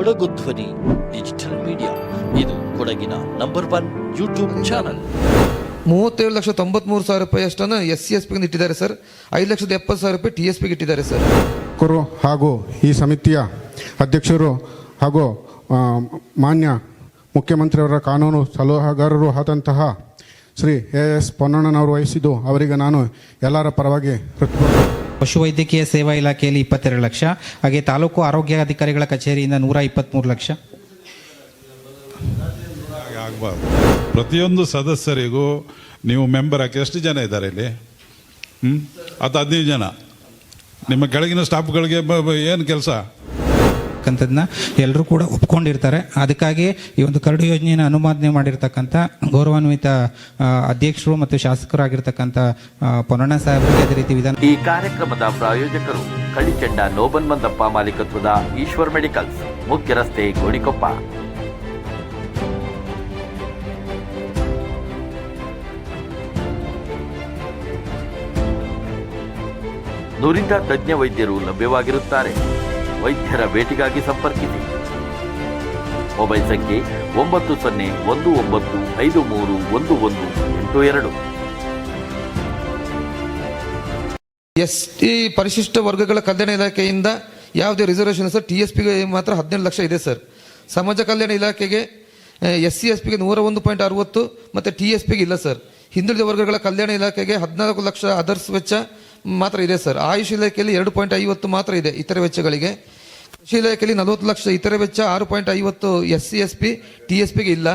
ಕೊಡಗು ಧ್ವನಿ digital media. ಇದು ಕೊಡಗಿನ ನಂಬರ್ ಒನ್ ಯೂಟ್ಯೂಬ್ ಚಾನಲ್. ಮೂವತ್ತೇಳು ಲಕ್ಷ ತೊಂಬತ್ಮೂರು ಸಾವಿರ ರೂಪಾಯಿ ಅಷ್ಟನ್ನು ಎಸ್ ಸಿ ಎಸ್ ಪಿಗೆ ಇಟ್ಟಿದ್ದಾರೆ ಸರ್. ಐದು ಲಕ್ಷದ ಎಪ್ಪತ್ತು ಸಾವಿರ ರೂಪಾಯಿ ಟಿ ಎಸ್ ಪಿಗೆ ಇಟ್ಟಿದ್ದಾರೆ ಸರ್. ಕುರು ಹಾಗೂ ಈ ಸಮಿತಿಯ ಅಧ್ಯಕ್ಷರು ಹಾಗೂ ಮಾನ್ಯ ಮುಖ್ಯಮಂತ್ರಿಯವರ ಕಾನೂನು ಸಲಹೆಗಾರರು ಆದಂತಹ ಶ್ರೀ ಎ ಎಸ್ ಪೊನ್ನಣ್ಣನವರು ವಹಿಸಿದ್ದು ಅವರಿಗೆ ನಾನು ಎಲ್ಲರ ಪರವಾಗಿ ಹೃತ್ಪೂರ್ವಕ ಪಶುವೈದ್ಯಕೀಯ ಸೇವಾ ಇಲಾಖೆಯಲ್ಲಿ ಇಪ್ಪತ್ತೆರಡು ಲಕ್ಷ, ಹಾಗೆ ತಾಲೂಕು ಆರೋಗ್ಯಾಧಿಕಾರಿಗಳ ಕಚೇರಿಯಿಂದ ನೂರ ಇಪ್ಪತ್ತ್ಮೂರು ಲಕ್ಷ. ಆಗಬಾರ್ದು. ಪ್ರತಿಯೊಂದು ಸದಸ್ಯರಿಗೂ ನೀವು ಮೆಂಬರ್ ಹಾಕಿ, ಎಷ್ಟು ಜನ ಇದ್ದಾರೆ ಇಲ್ಲಿ? ಹ್ಞೂ ಅದು ಹದಿನೈದು ಜನ. ನಿಮ್ಮ ಕೆಳಗಿನ ಸ್ಟಾಫ್ಗಳಿಗೆ ಏನು ಕೆಲಸ? ಅಂತದನ್ನ ಎಲ್ಲರೂ ಕೂಡ ಒಪ್ಕೊಂಡಿರ್ತಾರೆ. ಅದಕ್ಕಾಗಿ ಈ ಒಂದು ಕರಡು ಯೋಜನೆಯನ್ನು ಅನುಮೋದನೆ ಮಾಡಿರ್ತಕ್ಕಂಥ ಗೌರವಾನ್ವಿತ ಅಧ್ಯಕ್ಷರು ಮತ್ತು ಶಾಸಕರಾಗಿರ್ತಕ್ಕಂಥ ಪೊನ್ನಣ್ಣ ಸಾಹೇಬರಿಗೆ ಅದೇ ರೀತಿ ವಿಧಾನ ಈ ಕಾರ್ಯಕ್ರಮದ ಪ್ರಾಯೋಜಕರು ಕಳಿಚಂಡ ನೋಬನ್ ಮಂದಪ್ಪ ಮಾಲೀಕತ್ವದ ಈಶ್ವರ್ ಮೆಡಿಕಲ್ಸ್, ಮುಖ್ಯ ರಸ್ತೆ ಗೋಡಿಕೊಪ್ಪ ನುರಿತ ತಜ್ಞ ವೈದ್ಯರು ಲಭ್ಯವಾಗಿರುತ್ತಾರೆ. ವೈದ್ಯರ ಭೇಟಿಗಾಗಿ ಸಂಪರ್ಕಿಸಿ. ಮೊಬೈಲ್ ಸಂಖ್ಯೆ ಒಂಬತ್ತು ಸೊನ್ನೆ ಒಂದು ಒಂಬತ್ತು ಐದು ಮೂರು ಒಂದು ಒಂದು ಎಂಟು ಎರಡು. ಎಸ್ ಟಿ ಪರಿಶಿಷ್ಟ ವರ್ಗಗಳ ಕಲ್ಯಾಣ ಇಲಾಖೆಯಿಂದ ಯಾವುದೇ ರಿಸರ್ವೇಷನ್ ಸರ್. ಟಿ ಎಸ್ ಪಿಗೆ ಮಾತ್ರ ಹದಿನೇಳು ಲಕ್ಷ ಇದೆ ಸರ್. ಸಮಾಜ ಕಲ್ಯಾಣ ಇಲಾಖೆಗೆ ಎಸ್ ಸಿ ಎಸ್ ಪಿಗೆ ನೂರ ಒಂದು ಪಾಯಿಂಟ್ ಅರವತ್ತು ಮತ್ತು ಟಿ ಎಸ್ ಪಿಗೆ ಇಲ್ಲ ಸರ್. ಹಿಂದುಳಿದ ವರ್ಗಗಳ ಕಲ್ಯಾಣ ಇಲಾಖೆಗೆ ಹದಿನಾಲ್ಕು ಲಕ್ಷ ಅದರ್ಸ್ ವೆಚ್ಚ ಮಾತ್ರ ಇದೆ ಸರ್. ಆಯುಷ್ ಇಲಾಖೆಯಲ್ಲಿ ಎರಡು ಪಾಯಿಂಟ್ ಐವತ್ತು ಮಾತ್ರ ಇದೆ ಇತರೆ ವೆಚ್ಚಗಳಿಗೆ. ಕೃಷಿ ಇಲಾಖೆಯಲ್ಲಿ ನಲವತ್ತು ಲಕ್ಷ, ಇತರೆ ವೆಚ್ಚ ಆರು ಪಾಯಿಂಟ್ ಐವತ್ತು S C S P, T S ಪಿಗೆ ಇಲ್ಲ.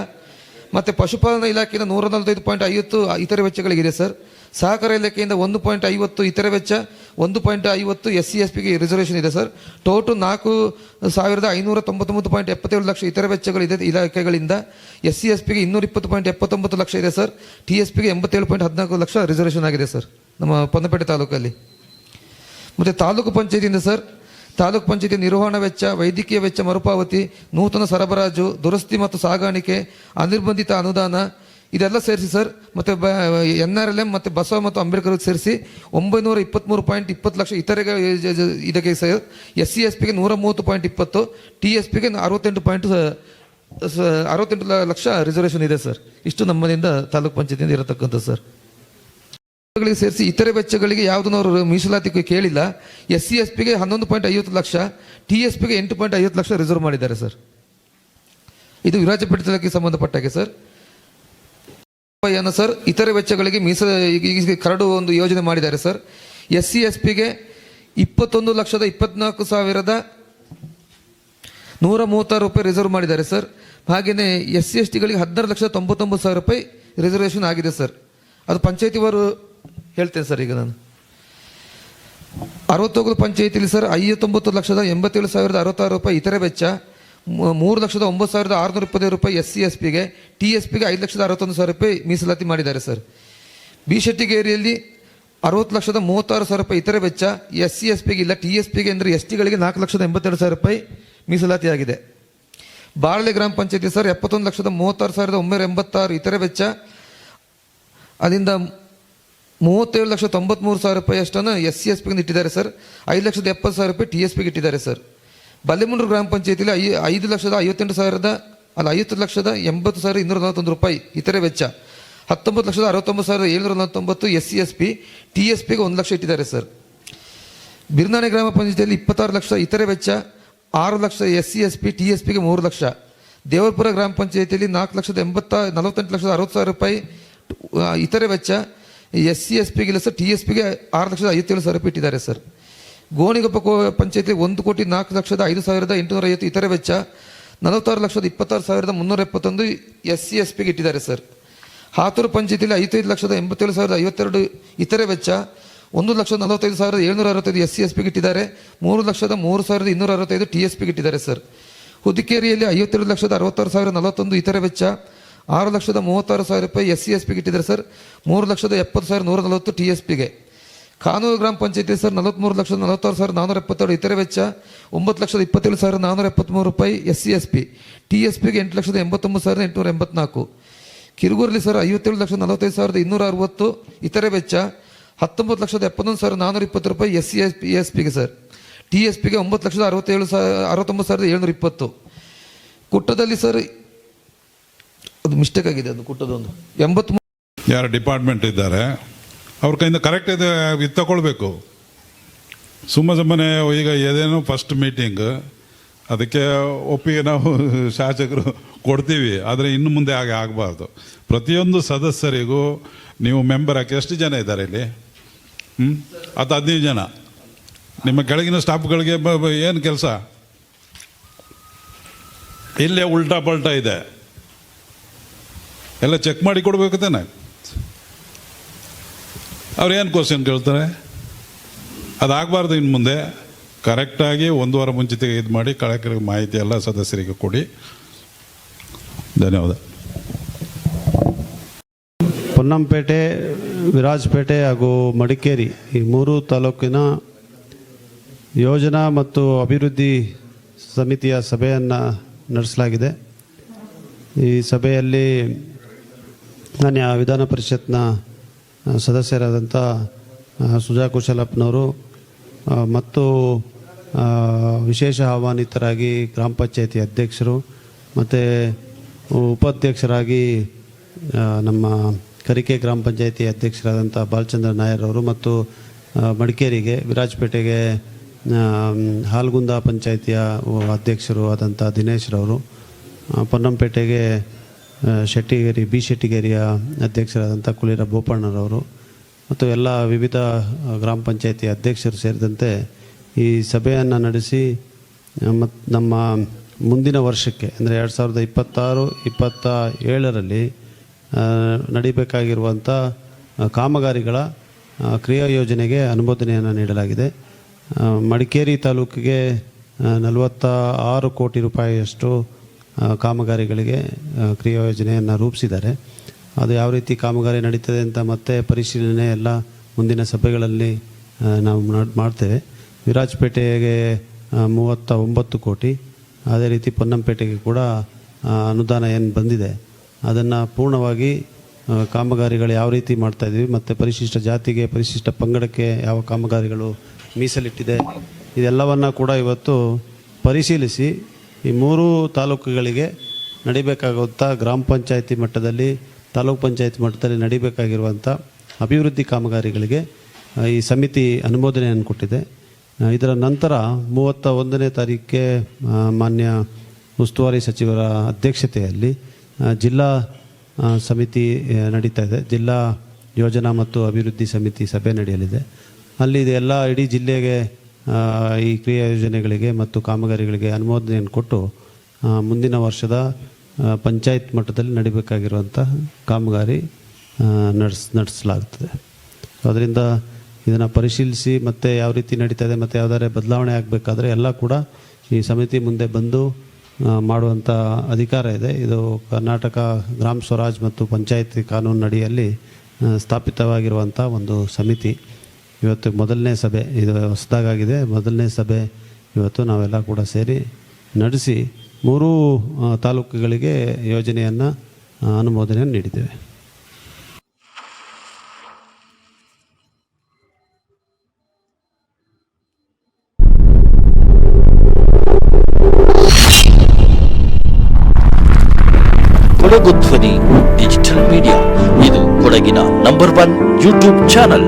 ಮತ್ತು ಪಶುಪಾಲನಾ ಇಲಾಖೆಯಿಂದ ನೂರ ನಲವತ್ತೈದು ಪಾಯಿಂಟ್ ಐವತ್ತು ಇತರೆ ವೆಚ್ಚಗಳಿಗಿದೆ ಸರ್. ಸಹಕಾರ ಇಲಾಖೆಯಿಂದ ಒಂದು ಪಾಯಿಂಟ್ ಐವತ್ತು, ಇತರೆ ವೆಚ್ಚ ಒಂದು ಪಾಯಿಂಟ್ ಐವತ್ತು ಎಸ್ ಸಿ ಎಸ್ ಪಿಗೆ ರಿಸರ್ವೇಷನ್ ಇದೆ ಸರ್. ಟೋಟು ನಾಲ್ಕು ಸಾವಿರದ ಐನೂರ ತೊಂಬತ್ತೊಂಬತ್ತು ಪಾಯಿಂಟ್ ಎಪ್ಪತ್ತೇಳು ಲಕ್ಷ ಇತರೆ ವೆಚ್ಚಗಳಿದೆ ಇಲಾಖೆಗಳಿಂದ. ಎಸ್ ಸಿ ಎಸ್ ಪಿಗೆ ಇನ್ನೂರ ಇಪ್ಪತ್ತು ಪಾಯಿಂಟ್ ಎಪ್ಪತ್ತೊಂಬತ್ತು ಲಕ್ಷ ಇದೆ ಸರ್. ಟಿ ಎಸ್ ಪಿಗೆ ಎಂಬತ್ತೇಳು ಪಾಯಿಂಟ್ ಹದಿನಾಲ್ಕು ಲಕ್ಷ ರಿಸರ್ವೇಷನ್ ಆಗಿದೆ ಸರ್, ನಮ್ಮ ಪೊನ್ನಪೇಟೆ ತಾಲೂಕಲ್ಲಿ. ಮತ್ತು ತಾಲೂಕು ಪಂಚಾಯತಿಯಿಂದ ಸರ್ ತಾಲೂಕು ಪಂಚಾಯತಿ ನಿರ್ವಹಣಾ ವೆಚ್ಚ, ವೈದ್ಯಕೀಯ ವೆಚ್ಚ ಮರುಪಾವತಿ, ನೂತನ ಸರಬರಾಜು, ದುರಸ್ತಿ ಮತ್ತು ಸಾಗಾಣಿಕೆ, ಅನಿರ್ಬಂಧಿತ ಅನುದಾನ, ಇದೆಲ್ಲ ಸೇರಿಸಿ ಸರ್, ಮತ್ತು ಬ, ಎನ್ ಆರ್ ಎಲ್ ಎಂ ಮತ್ತು ಬಸವ ಮತ್ತು ಅಂಬೇಡ್ಕರ್ ಸೇರಿಸಿ ಒಂಬೈನೂರ ಇಪ್ಪತ್ತ್ಮೂರು ಪಾಯಿಂಟ್ ಇಪ್ಪತ್ತು ಲಕ್ಷ ಜ- ಇದಕ್ಕೆ ಸರ್ ಎಸ್ ಸಿ ಎಸ್ ಪಿಗೆ ನೂರ ಮೂವತ್ತು ಪಾಯಿಂಟ್ ಇಪ್ಪತ್ತು, ಟಿ ಎಸ್ ಪಿಗೆ ಅರವತ್ತೆಂಟು ಪಾಯಿಂಟ್ ಅರವತ್ತೆಂಟು ಲಕ್ಷ ರಿಸರ್ವೇಷನ್ ಇದೆ ಸರ್. ಇಷ್ಟು ನಮ್ಮದಿಂದ ತಾಲೂಕು ಪಂಚಾಯತಿಯಿಂದ ಇರತಕ್ಕಂಥ ಸರ್. ಗಳಿಗೆ ಸೇರಿಸಿ ಇತರೆ ವೆಚ್ಚಗಳಿಗೆ ಯಾವುದನ್ನು ಅವರು ಮೀಸಲಾತಿ ಕೇಳಿಲ್ಲ. ಎಸ್ ಸಿ ಎಸ್ ಪಿಗೆ ಹನ್ನೊಂದು ಪಾಯಿಂಟ್ ಐವತ್ತು ಲಕ್ಷ ಟಿ ಎಸ್ ಪಿಗೆ ಎಂಟು ಪಾಯಿಂಟ್ ಐವತ್ತು ಲಕ್ಷ ರಿಸರ್ವ್ ಮಾಡಿದ್ದಾರೆ ಸರ್. ಇದು ವಿರಾಜಪೇಟೆ ಸಂಬಂಧಪಟ್ಟಾಗೆ ಸರ್. ಸರ್, ಇತರೆ ವೆಚ್ಚಗಳಿಗೆ ಮೀಸ ಕರಡು ಒಂದು ಯೋಜನೆ ಮಾಡಿದ್ದಾರೆ ಸರ್. ಎಸ್ ಸಿ ಎಸ್ ಪಿಗೆ ಇಪ್ಪತ್ತೊಂದು ಲಕ್ಷದ ಇಪ್ಪತ್ನಾಲ್ಕು ಸಾವಿರದ ನೂರ ಮೂವತ್ತಾರು ರೂಪಾಯಿ ರಿಸರ್ವ್ ಮಾಡಿದ್ದಾರೆ ಸರ್. ಹಾಗೆಯೇ ಎಸ್ ಸಿ ಎಸ್ ಟಿಗಳಿಗೆ ಹದಿನಾರು ಲಕ್ಷದ ತೊಂಬತ್ತೊಂಬತ್ತು ಸಾವಿರ ರೂಪಾಯಿ ರಿಸರ್ವೇಷನ್ ಆಗಿದೆ ಸರ್. ಅದು ಪಂಚಾಯತಿವರು ಹೇಳ್ತೇನೆ ಸರ್ ಈಗ ನಾನು. ಅರವತ್ತೊಗಲು ಪಂಚಾಯಿತಿಲಿ ಸರ್ ಐವತ್ತೊಂಬತ್ತು ಲಕ್ಷದ ಎಂಬತ್ತೇಳು ಸಾವಿರದ ಅರವತ್ತಾರು ರೂಪಾಯಿ ಇತರೆ ವೆಚ್ಚ ಮೂರು ಲಕ್ಷದ ಒಂಬತ್ತು ಸಾವಿರದ ಆರುನೂರು ಇಪ್ಪತ್ತೈದು ರೂಪಾಯಿ ಎಸ್ ಸಿ ಎಸ್ ಪಿಗೆ, ಟಿ ಎಸ್ ಪಿಗೆ ಐದು ಲಕ್ಷದ ಅರವತ್ತೊಂದು ಸಾವಿರ ರೂಪಾಯಿ ಮೀಸಲಾತಿ ಮಾಡಿದ್ದಾರೆ ಸರ್. ಬಿ ಶೆಟ್ಟಿಗೇರಿಯಲ್ಲಿ ಅರವತ್ತು ಲಕ್ಷದ ಮೂವತ್ತಾರು ಸಾವಿರ ರೂಪಾಯಿ ಇತರೆ ವೆಚ್ಚ, ಎಸ್ ಸಿ ಎಸ್ ಪಿಗೆ ಇಲ್ಲ, ಟಿ ಎಸ್ ಪಿಗೆ ಅಂದರೆ ಎಸ್ ಟಿಗಳಿಗೆ ನಾಲ್ಕು ಲಕ್ಷದ ಎಂಬತ್ತೆರಡು ಸಾವಿರ ರೂಪಾಯಿ ಮೀಸಲಾತಿ ಆಗಿದೆ. ಬಾಳೆ ಗ್ರಾಮ ಪಂಚಾಯತಿ ಸರ್ ಎಪ್ಪತ್ತೊಂದು ಲಕ್ಷದ ಮೂವತ್ತಾರು ಸಾವಿರದ ಒಂಬೈನೂರ ಎಂಬತ್ತಾರು ಇತರೆ ವೆಚ್ಚ, ಅಲ್ಲಿಂದ ಮೂವತ್ತೇಳು ಲಕ್ಷ ತೊಂಬತ್ಮೂರು ಸಾವಿರ ರೂಪಾಯಿ ಅಷ್ಟನ್ನು ಎಸ್ ಸಿ ಎಸ್ ಪಿಗೆ ಇಟ್ಟಿದ್ದಾರೆ ಸರ್. ಐದು ಲಕ್ಷದ ಎಪ್ಪತ್ತು ಸಾವಿರ ರೂಪಾಯಿ ಟಿ ಎಸ್ ಪಿಗೆ ಇಟ್ಟಿದ್ದಾರೆ ಸರ್. ಬಲ್ಲೆಮುಂಡ್ರು ಗ್ರಾಮ ಪಂಚಾಯತಿಲಿ ಐ, ಐದು ಲಕ್ಷದ ಐವತ್ತೆಂಟು ಸಾವಿರದ, ಅಲ್ಲ ಐವತ್ತು ಲಕ್ಷದ ಎಂಬತ್ತು ಸಾವಿರದ ಇನ್ನೂರ ನಲವತ್ತೊಂದು ರೂಪಾಯಿ ಇತರೆ ವೆಚ್ಚ. ಹತ್ತೊಂಬತ್ತು ಲಕ್ಷದ ಅರವತ್ತೊಂಬತ್ತು ಸಾವಿರದ ಏಳ್ನೂರ ನಲವತ್ತೊಂಬತ್ತು S C S P T S ಪಿಗೆ ಒಂದು ಲಕ್ಷ ಇಟ್ಟಿದ್ದಾರೆ ಸರ್. ಬಿರ್ನಾಣೆ ಗ್ರಾಮ ಪಂಚಾಯತಿಯಲ್ಲಿ ಇಪ್ಪತ್ತಾರು ಲಕ್ಷ ಇತರೆ ವೆಚ್ಚ. ಆರು lakh S C S P T S ಪಿಗೆ ಮೂರು ಲಕ್ಷ. ದೇವರಪುರ ಗ್ರಾಮ ಪಂಚಾಯತಿಯಲ್ಲಿ ನಾಲ್ಕು ಲಕ್ಷದ ಎಂಬತ್ತ, ನಲವತ್ತೆಂಟು ಲಕ್ಷದ ಅರವತ್ತು ಸಾವಿರ ರೂಪಾಯಿ ಇತರೆ ವೆಚ್ಚ. ಎಸ್ ಸಿ ಎಸ್ ಪಿಗೆ ಇಲ್ಲ ಸರ್, ಟಿ ಎಸ್ ಪಿಗೆ ಆರು ಲಕ್ಷದ ಐವತ್ತೇಳು ಸಾವಿರ ರೂಪಾಯಿ ಇಟ್ಟಿದ್ದಾರೆ ಸರ್. ಗೋಣಿಗೊಪ್ಪ ಕೋ ಪಂಚಾಯತಿ ಒಂದು ಕೋಟಿ ನಾಲ್ಕು ಲಕ್ಷದ ಐದು ಸಾವಿರದ ಎಂಟುನೂರ ಐವತ್ತು ಇತರೆ ವೆಚ್ಚ, ನಲವತ್ತಾರು ಲಕ್ಷದ ಇಪ್ಪತ್ತಾರು ಸಾವಿರದ ಮುನ್ನೂರ ಎಪ್ಪತ್ತೊಂದು ಎಸ್ ಸಿ ಎಸ್ ಪಿಗೆ ಇಟ್ಟಿದ್ದಾರೆ ಸರ್. ಹಾತೂರು ಪಂಚಾಯತಿಯಲ್ಲಿ ಐವತ್ತೈದು ಲಕ್ಷದ ಎಂಬತ್ತೇಳು ಸಾವಿರದ ಐವತ್ತೆರಡು ಇತರೆ ವೆಚ್ಚ, ಒಂದು ಲಕ್ಷದ ನಲವತ್ತೈದು ಸಾವಿರದ ಏಳ್ನೂರ ಅರವತ್ತೈದು ಎಸ್ ಸಿ ಎಸ್ ಪಿಗೆ ಇಟ್ಟಿದ್ದಾರೆ, ಮೂರು ಲಕ್ಷದ ಮೂರು ಸಾವಿರದ ಇನ್ನೂರ ಅರವತ್ತೈದು ಟಿ ಎಸ್ ಪಿಗೆ ಇಟ್ಟಿದ್ದಾರೆ ಸರ್. ಹುದಿಕೇರಿಯಲ್ಲಿ ಐವತ್ತೆರಡು ಲಕ್ಷದ ಅರವತ್ತಾರು ಸಾವಿರದ ನಲವತ್ತೊಂದು ಇತರೆ ವೆಚ್ಚ ಆರು ಲಕ್ಷದ ಮೂವತ್ತಾರು ಸಾವಿರ ರೂಪಾಯಿ ಎಸ್ ಸಿ ಎಸ್ ಪಿಗೆ ಇಟ್ಟಿದ್ದಾರೆ ಸರ್. ಮೂರು ಲಕ್ಷದ ಎಪ್ಪತ್ತು ಸಾವಿರ ನೂರ ನಲವತ್ತು ಟಿ ಎಸ್ ಪಿಗೆ ಕಾನೂರು ಗ್ರಾಮ ಪಂಚಾಯತಿ ಸರ್ ನಲವತ್ತ್ಮೂರು ಲಕ್ಷದ ನಲವತ್ತಾರು ಸಾವಿರದ ನಾನ್ನೂರ ಎಪ್ಪತ್ತೆರಡು ಇತರೆ ವೆಚ್ಚ, ಒಂಬತ್ತು ಲಕ್ಷದ ಇಪ್ಪತ್ತೇಳು ಸಾವಿರದ ನಾನ್ನೂರ ಎಪ್ಪತ್ತ್ಮೂರು ರೂಪಾಯಿ S C S P T S ಪಿಗೆ ಎಂಟು ಲಕ್ಷದ ಎಂಬತ್ತೊಂಬತ್ತು ಸಾವಿರದ ಎಂಟುನೂರ ಎಂಬತ್ನಾಲ್ಕು. ಕಿರುಗೂರಲ್ಲಿ ಸರ್, ಐವತ್ತೇಳು ಲಕ್ಷದ ನಲವತ್ತೈದು ಸಾವಿರದ ಇನ್ನೂರ ಅರವತ್ತು ಇತರೆ ವೆಚ್ಚ, ಹತ್ತೊಂಬತ್ತು ಲಕ್ಷದ ಎಪ್ಪತ್ತೊಂದು ಸಾವಿರದ ನಾನ್ನೂರ ಇಪ್ಪತ್ತು ರೂಪಾಯಿ S C S P S ಪಿಗೆ ಸರ್ ಟಿ ಎಸ್ ಪಿಗೆ ಒಂಬತ್ತು ಲಕ್ಷದ ಅರವತ್ತೇಳು ಸಾವಿರ, ಅರವತ್ತೊಂಬತ್ತು ಸಾವಿರದ ಏಳ್ನೂರ ಇಪ್ಪತ್ತು. ಕುಟ್ಟದಲ್ಲಿ ಸರ್ ಅದು ಮಿಸ್ಟೇಕ್ ಆಗಿದೆ ಅದು ಕೊಟ್ಟದೊಂದು. ಎಂಬತ್ಮೂರು ಯಾರು ಡಿಪಾರ್ಟ್ಮೆಂಟ್ ಇದ್ದಾರೆ. ಅವ್ರ ಕೈಯಿಂದ ಕರೆಕ್ಟ್ ಇದೆ, ಇದು ತಗೊಳ್ಬೇಕು. ಸುಮ್ಮ ಸುಮ್ಮನೆ ಈಗ ಏನೇನು ಫಸ್ಟ್ ಮೀಟಿಂಗ್ ಅದಕ್ಕೆ ಒಪ್ಪಿಗೆ ನಾವು ಶಾಸಕರು ಕೊಡ್ತೀವಿ. ಆದರೆ ಇನ್ನು ಮುಂದೆ ಹಾಗೆ ಆಗಬಾರ್ದು. ಪ್ರತಿಯೊಂದು ಸದಸ್ಯರಿಗೂ ನೀವು ಮೆಂಬರ್ ಹಾಕಿ, ಎಷ್ಟು ಜನ ಇದ್ದಾರೆ ಇಲ್ಲಿ? ಹ್ಞೂ ಅದು ಹದಿನೈದು ಜನ. ನಿಮ್ಮ ಕೆಳಗಿನ ಸ್ಟಾಫ್ಗಳಿಗೆ ಏನು ಕೆಲಸ? ಇಲ್ಲೇ ಉಲ್ಟಾ ಪಲ್ಟಾ ಇದೆ. ಎಲ್ಲ ಚೆಕ್ ಮಾಡಿ ಕೊಡಬೇಕು ತಾನೆ. ಅವ್ರು ಏನು ಕ್ವಶನ್ ಕೇಳ್ತಾರೆ? ಅದಾಗಬಾರ್ದು ಇನ್ನು ಮುಂದೆ. ಕರೆಕ್ಟಾಗಿ ಒಂದು ವಾರ ಮುಂಚಿತ ಇದು ಮಾಡಿ ಕಳಕಳಿಗೆ ಮಾಹಿತಿ ಎಲ್ಲ ಸದಸ್ಯರಿಗೆ ಕೊಡಿ. ಧನ್ಯವಾದ. ಪೊನ್ನಂಪೇಟೆ, ವಿರಾಜಪೇಟೆ ಹಾಗೂ ಮಡಿಕೇರಿ ಈ ಮೂರು ತಾಲೂಕಿನ ಯೋಜನಾ ಮತ್ತು ಅಭಿವೃದ್ಧಿ ಸಮಿತಿಯ ಸಭೆಯನ್ನು ನಡೆಸಲಾಗಿದೆ. ಈ ಸಭೆಯಲ್ಲಿ ಮಾನ್ಯ ವಿಧಾನ ಪರಿಷತ್ನ ಸದಸ್ಯರಾದಂಥ ಸುಜಾ ಕುಶಲಪ್ಪನವರು ಮತ್ತು ವಿಶೇಷ ಆಹ್ವಾನಿತರಾಗಿ ಗ್ರಾಮ ಪಂಚಾಯತಿ ಅಧ್ಯಕ್ಷರು, ಮತ್ತು ಉಪಾಧ್ಯಕ್ಷರಾಗಿ ನಮ್ಮ ಕರಿಕೆ ಗ್ರಾಮ ಪಂಚಾಯತಿ ಅಧ್ಯಕ್ಷರಾದಂಥ ಬಾಲಚಂದ್ರ ನಾಯರ್ ಅವರು ಮತ್ತು ಮಡಿಕೇರಿಗೆ, ವಿರಾಜಪೇಟೆಗೆ ಹಾಲ್ಗುಂದ ಪಂಚಾಯತಿಯ ಅಧ್ಯಕ್ಷರು ಆದಂಥ ದಿನೇಶ್ರವರು ಪೊನ್ನಂಪೇಟೆಗೆ ಶೆಟ್ಟಿಗೇರಿ, ಬಿ ಶೆಟ್ಟಿಗೇರಿಯ ಅಧ್ಯಕ್ಷರಾದಂಥ ಕುಲೀರ ಬೋಪಣ್ಣರವರು ಮತ್ತು ಎಲ್ಲ ವಿವಿಧ ಗ್ರಾಮ ಪಂಚಾಯತಿ ಅಧ್ಯಕ್ಷರು ಸೇರಿದಂತೆ ಈ ಸಭೆಯನ್ನು ನಡೆಸಿ ಮತ್ತು ನಮ್ಮ ಮುಂದಿನ ವರ್ಷಕ್ಕೆ, ಅಂದರೆ ಎರಡು ಸಾವಿರದ ಇಪ್ಪತ್ತಾರು, ಇಪ್ಪತ್ತ ಏಳರಲ್ಲಿ ನಡಿಬೇಕಾಗಿರುವಂಥ ಕಾಮಗಾರಿಗಳ ಕ್ರಿಯಾ ಯೋಜನೆಗೆ ಅನುಮೋದನೆಯನ್ನು ನೀಡಲಾಗಿದೆ. ಮಡಿಕೇರಿ ತಾಲೂಕಿಗೆ ನಲವತ್ತ ಆರು ಕೋಟಿ ರೂಪಾಯಿಯಷ್ಟು ಕಾಮಗಾರಿಗಳಿಗೆ ಆ, ಕ್ರಿಯಾ ಯೋಜನೆಯನ್ನು ರೂಪಿಸಿದ್ದಾರೆ. ಅದು ಯಾವ ರೀತಿ ಕಾಮಗಾರಿ ನಡೀತದೆ ಅಂತ ಮತ್ತೆ ಪರಿಶೀಲನೆ ಎಲ್ಲ ಮುಂದಿನ ಸಭೆಗಳಲ್ಲಿ ನಾವು ಮಾಡ್- ಮಾಡ್ತೇವೆ. ವಿರಾಜಪೇಟೆಗೆ ಮೂವತ್ತ ಒಂಬತ್ತು ಕೋಟಿ. ಅದೇ ರೀತಿ ಪೊನ್ನಂಪೇಟೆಗೆ ಕೂಡ ಅನುದಾನ ಏನು ಬಂದಿದೆ. ಅದನ್ನು ಪೂರ್ಣವಾಗಿ ಕಾಮಗಾರಿಗಳು ಯಾವ ರೀತಿ ಮಾಡ್ತಾಯಿದ್ದೀವಿ ಮತ್ತು ಪರಿಶಿಷ್ಟ ಜಾತಿಗೆ ಪರಿಶಿಷ್ಟ ಪಂಗಡಕ್ಕೆ ಯಾವ ಕಾಮಗಾರಿಗಳು ಮೀಸಲಿಟ್ಟಿದೆ ಇದೆಲ್ಲವನ್ನು ಕೂಡ ಇವತ್ತು ಪರಿಶೀಲಿಸಿ ಈ ಮೂರು ತಾಲೂಕುಗಳಿಗೆ ನಡಿಬೇಕಾಗುವಂಥ ಗ್ರಾಮ ಪಂಚಾಯತಿ ಮಟ್ಟದಲ್ಲಿ, ತಾಲೂಕು ಪಂಚಾಯತಿ ಮಟ್ಟದಲ್ಲಿ ನಡಿಬೇಕಾಗಿರುವಂಥ ಅಭಿವೃದ್ಧಿ ಕಾಮಗಾರಿಗಳಿಗೆ ಈ ಸಮಿತಿ ಅನುಮೋದನೆಯನ್ನು ಕೊಟ್ಟಿದೆ. ಇದರ ನಂತರ ಮೂವತ್ತ ಒಂದನೇ ತಾರೀಕಿಗೆ ಮಾನ್ಯ ಉಸ್ತುವಾರಿ ಸಚಿವರ ಅಧ್ಯಕ್ಷತೆಯಲ್ಲಿ ಜಿಲ್ಲಾ ಸಮಿತಿ ನಡೀತಾ ಇದೆ. ಜಿಲ್ಲಾ ಯೋಜನಾ ಮತ್ತು ಅಭಿವೃದ್ಧಿ ಸಮಿತಿ ಸಭೆ ನಡೆಯಲಿದೆ. ಅಲ್ಲಿ ಇದೆಲ್ಲ ಇಡೀ ಜಿಲ್ಲೆಗೆ ಈ ಕ್ರಿಯಾ ಯೋಜನೆಗಳಿಗೆ ಮತ್ತು ಕಾಮಗಾರಿಗಳಿಗೆ ಅನುಮೋದನೆಯನ್ನು ಕೊಟ್ಟು ಮುಂದಿನ ವರ್ಷದ ಪಂಚಾಯತ್ ಮಟ್ಟದಲ್ಲಿ ನಡಿಬೇಕಾಗಿರುವಂಥ ಕಾಮಗಾರಿ ನಡೆಸ್ ನಡೆಸಲಾಗ್ತದೆ ಅದರಿಂದ ಇದನ್ನು ಪರಿಶೀಲಿಸಿ ಮತ್ತು ಯಾವ ರೀತಿ ನಡೀತಾ ಇದೆ ಮತ್ತು ಯಾವುದಾದ್ರೆ ಬದಲಾವಣೆ ಆಗಬೇಕಾದ್ರೆ ಎಲ್ಲ ಕೂಡ ಈ ಸಮಿತಿ ಮುಂದೆ ಬಂದು ಮಾಡುವಂಥ ಅಧಿಕಾರ ಇದೆ. ಇದು ಕರ್ನಾಟಕ ಗ್ರಾಮ ಸ್ವರಾಜ್ ಮತ್ತು ಪಂಚಾಯತಿ ಕಾನೂನು ಅಡಿಯಲ್ಲಿ ಸ್ಥಾಪಿತವಾಗಿರುವಂಥ ಒಂದು ಸಮಿತಿ. ಇವತ್ತು ಮೊದಲನೇ ಸಭೆ, ಇದು ಹೊಸದಾಗಿದೆ ಮೊದಲನೇ ಸಭೆ ಇವತ್ತು ನಾವೆಲ್ಲ ಕೂಡ ಸೇರಿ ನಡೆಸಿ ಮೂರೂ ತಾಲೂಕುಗಳಿಗೆ ಯೋಜನೆಯನ್ನು ಅನುಮೋದನೆಯನ್ನು ನೀಡಿದ್ದೇವೆ. ಕೊಡಗು ಧ್ವನಿ ಡಿಜಿಟಲ್ ಮೀಡಿಯಾ. ಇದು ಕೊಡಗಿನ ನಂಬರ್ ಒನ್ ಯೂಟ್ಯೂಬ್ ಚಾನಲ್.